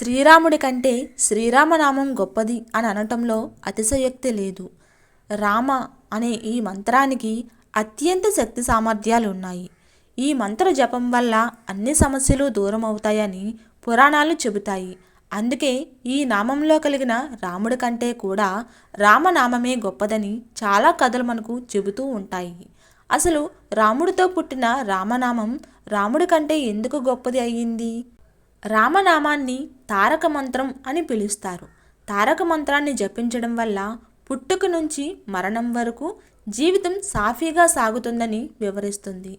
శ్రీరాముడి కంటే శ్రీరామనామం గొప్పది అని అనటంలో అతిశయోక్తి లేదు. రామ అనే ఈ మంత్రానికి అత్యంత శక్తి సామర్థ్యాలు ఉన్నాయి. ఈ మంత్ర జపం వల్ల అన్ని సమస్యలు దూరం అవుతాయని పురాణాలు చెబుతాయి. అందుకే ఈ నామంలో కలిగిన రాముడి కంటే కూడా రామనామమే గొప్పదని చాలా కథలు మనకు చెబుతూ ఉంటాయి. అసలు రాముడితో పుట్టిన రామనామం రాముడి కంటే ఎందుకు గొప్పది అయ్యింది? రామనామాన్ని తారక మంత్రం అని పిలుస్తారు. తారక మంత్రాన్ని జపించడం వల్ల పుట్టుక నుంచి మరణం వరకు జీవితం సాఫీగా సాగుతుందని వివరిస్తుంది.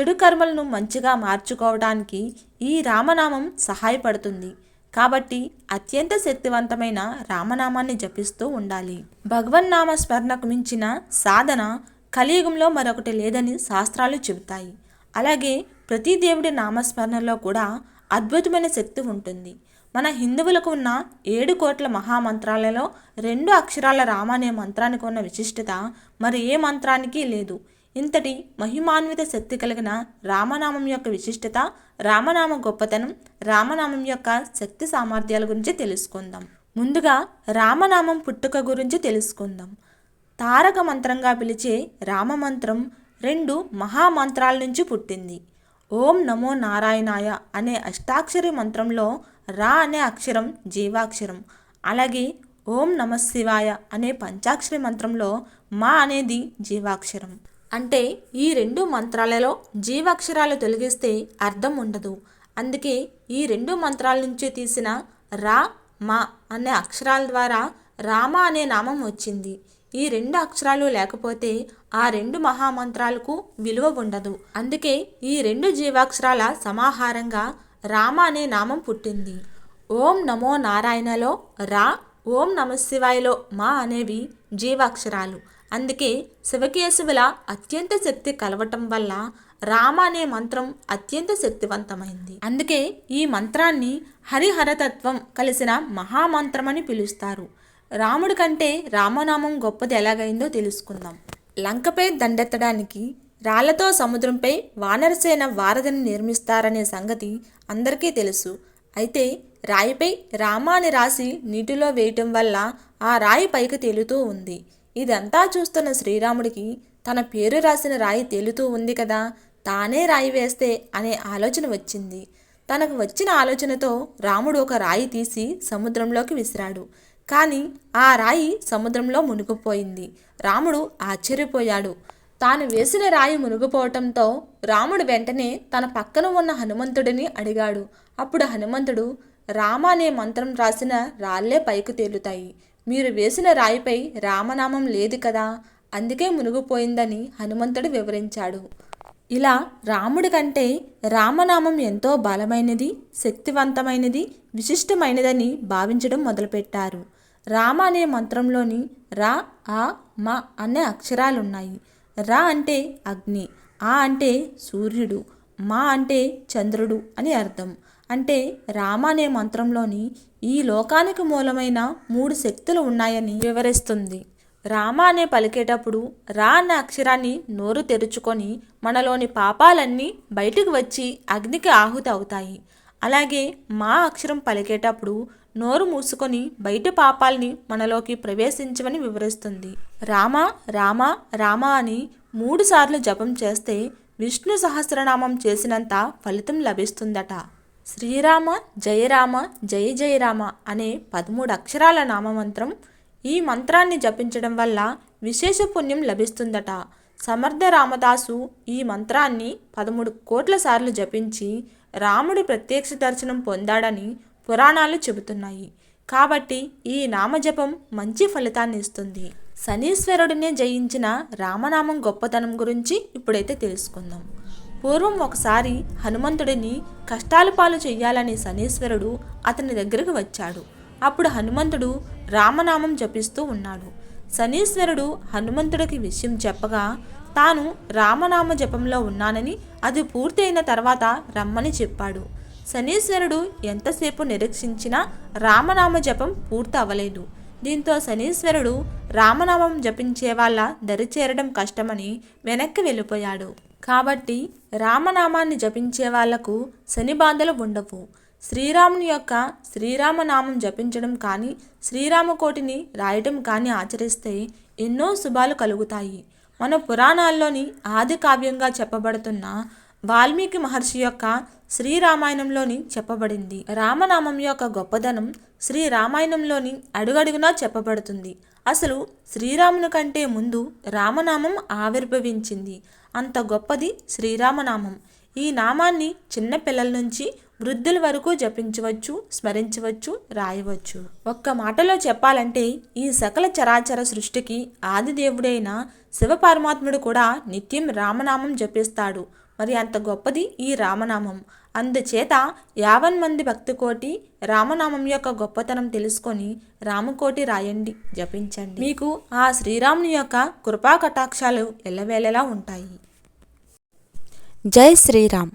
చెడు కర్మలను మంచిగా మార్చుకోవడానికి ఈ రామనామం సహాయపడుతుంది. కాబట్టి అత్యంత శక్తివంతమైన రామనామాన్ని జపిస్తూ ఉండాలి. భగవన్నామ స్మరణకు మించిన సాధన కలియుగంలో మరొకటి లేదని శాస్త్రాలు చెబుతాయి. అలాగే ప్రతి దేవుడి నామస్మరణలో కూడా అద్భుతమైన శక్తి ఉంటుంది. మన హిందువులకు ఉన్న ఏడు కోట్ల మహామంత్రాలలో రెండు అక్షరాల రామ అనే మంత్రానికి ఉన్న విశిష్టత మరి ఏ మంత్రానికి లేదు. ఇంతటి మహిమాన్విత శక్తి కలిగిన రామనామం యొక్క విశిష్టత రామనామ గొప్పతనం రామనామం యొక్క శక్తి సామర్థ్యాల గురించి తెలుసుకుందాం. ముందుగా రామనామం పుట్టుక గురించి తెలుసుకుందాం. తారక మంత్రంగా పిలిచే రామమంత్రం రెండు మహామంత్రాల నుంచి పుట్టింది. ఓం నమో నారాయణాయ అనే అష్టాక్షరి మంత్రంలో రా అనే అక్షరం జీవాక్షరం. అలాగే ఓం నమ శివాయ అనే పంచాక్షరి మంత్రంలో మా అనేది జీవాక్షరం. అంటే ఈ రెండు మంత్రాలలో జీవాక్షరాలు తొలగిస్తే అర్థం ఉండదు. అందుకే ఈ రెండు మంత్రాల నుంచి తీసిన రా మా అనే అక్షరాల ద్వారా రామ అనే నామం వచ్చింది. ఈ రెండు అక్షరాలు లేకపోతే ఆ రెండు మహామంత్రాలకు విలువ ఉండదు. అందుకే ఈ రెండు జీవాక్షరాల సమాహారంగా రామ అనే నామం పుట్టింది. ఓం నమో నారాయణలో రా ఓం నమశివాయలో మా అనేవి జీవాక్షరాలు. అందుకే శివకేశవుల అత్యంత శక్తి కలవటం వల్ల రామ అనే మంత్రం అత్యంత శక్తివంతమైంది. అందుకే ఈ మంత్రాన్ని హరిహరతత్వం కలిసిన మహామంత్రమని పిలుస్తారు. రాముడి కంటే రామనామం గొప్పది ఎలాగైందో తెలుసుకుందాం. లంకపై దండెత్తడానికి రాళ్ళతో సముద్రంపై వానరసేన వారధిని నిర్మిస్తారనే సంగతి అందరికీ తెలుసు. అయితే రాయిపై రామ అని రాసి నీటిలో వేయటం వల్ల ఆ రాయి పైకి తేలుతూ ఉంది. ఇదంతా చూస్తున్న శ్రీరాముడికి తన పేరు రాసిన రాయి తేలుతూ ఉంది కదా తానే రాయి వేస్తే అనే ఆలోచన వచ్చింది. తనకు వచ్చిన ఆలోచనతో రాముడు ఒక రాయి తీసి సముద్రంలోకి విసిరాడు. కానీ ఆ రాయి సముద్రంలో మునిగిపోయింది. రాముడు ఆశ్చర్యపోయాడు. తాను వేసిన రాయి మునిగిపోవటంతో రాముడు వెంటనే తన పక్కన ఉన్న హనుమంతుడిని అడిగాడు. అప్పుడు హనుమంతుడు రామ అనే మంత్రం రాసిన రాళ్ళే పైకి తేలుతాయి. మీరు వేసిన రాయిపై రామనామం లేదు కదా? అందుకే మునిగిపోయిందని హనుమంతుడు వివరించాడు. ఇలా రాముడి కంటే రామనామం ఎంతో బలమైనది శక్తివంతమైనది విశిష్టమైనదని భావించడం మొదలుపెట్టారు. రామ అనే మంత్రంలోని రా ఆ మ అనే అక్షరాలున్నాయి. రా అంటే అగ్ని ఆ అంటే సూర్యుడు మా అంటే చంద్రుడు అని అర్థం. అంటే రామ అనే మంత్రంలోని ఈ లోకానికి మూలమైన మూడు శక్తులు ఉన్నాయని వివరిస్తుంది. రామ అనే పలికేటప్పుడు రా అనే అక్షరాన్ని నోరు తెరుచుకొని మనలోని పాపాలన్నీ బయటికి వచ్చి అగ్నికి ఆహుతి అవుతాయి. అలాగే మా అక్షరం పలికేటప్పుడు నోరు మూసుకొని బయట పాపాల్ని మనలోకి ప్రవేశించమని వివరిస్తుంది. రామ రామ రామ అని మూడు సార్లు జపం చేస్తే విష్ణు సహస్రనామం చేసినంత ఫలితం లభిస్తుందట. శ్రీరామ జయరామ జయ జయరామ అనే పదమూడు అక్షరాల నామమంత్రం ఈ మంత్రాన్ని జపించడం వల్ల విశేష పుణ్యం లభిస్తుందట. సమర్థ రామదాసు ఈ మంత్రాన్ని పదమూడు కోట్ల సార్లు జపించి రాముడి ప్రత్యక్ష దర్శనం పొందాడని పురాణాలు చెబుతున్నాయి. కాబట్టి ఈ నామజపం మంచి ఫలితాన్ని ఇస్తుంది. శనీశ్వరుడినే జయించిన రామనామం గొప్పతనం గురించి ఇప్పుడైతే తెలుసుకుందాం. పూర్వం ఒకసారి హనుమంతుడిని కష్టాలు పాలు చెయ్యాలని శనీశ్వరుడు అతని దగ్గరకు వచ్చాడు. అప్పుడు హనుమంతుడు రామనామం జపిస్తూ ఉన్నాడు. శనీశ్వరుడు హనుమంతుడికి విషయం చెప్పగా తాను రామనామ జపంలో ఉన్నానని అది పూర్తయిన తర్వాత రమ్మని చెప్పాడు. శనీశ్వరుడు ఎంతసేపు నిరీక్షించినా రామనామ జపం పూర్తవ్వలేదు దీంతో శనీశ్వరుడు రామనామం జపించే వాళ్ళ దరిచేరడం కష్టమని వెనక్కి వెళ్ళిపోయాడు. కాబట్టి రామనామాన్ని జపించే వాళ్ళకు శని బాధలు ఉండవు. శ్రీరాముని యొక్క శ్రీరామనామం జపించడం కానీ శ్రీరామకోటిని రాయటం కానీ ఆచరిస్తే ఎన్నో శుభాలు కలుగుతాయి. మన పురాణాల్లోని ఆది కావ్యంగా చెప్పబడుతున్న వాల్మీకి మహర్షి యొక్క శ్రీరామాయణంలోని చెప్పబడింది. రామనామం యొక్క గొప్పదనం శ్రీరామాయణంలోని అడుగడుగునా చెప్పబడుతుంది. అసలు శ్రీరాముని కంటే ముందు రామనామం ఆవిర్భవించింది. అంత గొప్పది శ్రీరామనామం. ఈ నామాన్ని చిన్న పిల్లల నుంచి వృద్ధుల వరకు జపించవచ్చు స్మరించవచ్చు రాయవచ్చు. ఒక్క మాటలో చెప్పాలంటే ఈ సకల చరాచర సృష్టికి ఆదిదేవుడైన శివపరమాత్ముడు కూడా నిత్యం రామనామం జపిస్తాడు. మరి అంత గొప్పది ఈ రామనామం. అందుచేత యావన్ మంది భక్తికోటి రామనామం యొక్క గొప్పతనం తెలుసుకొని రామకోటి రాయండి జపించండి. మీకు ఆ శ్రీరాముని యొక్క కృపా కటాక్షాలు ఎల్లవేళలా ఉంటాయి. జై శ్రీరామ్.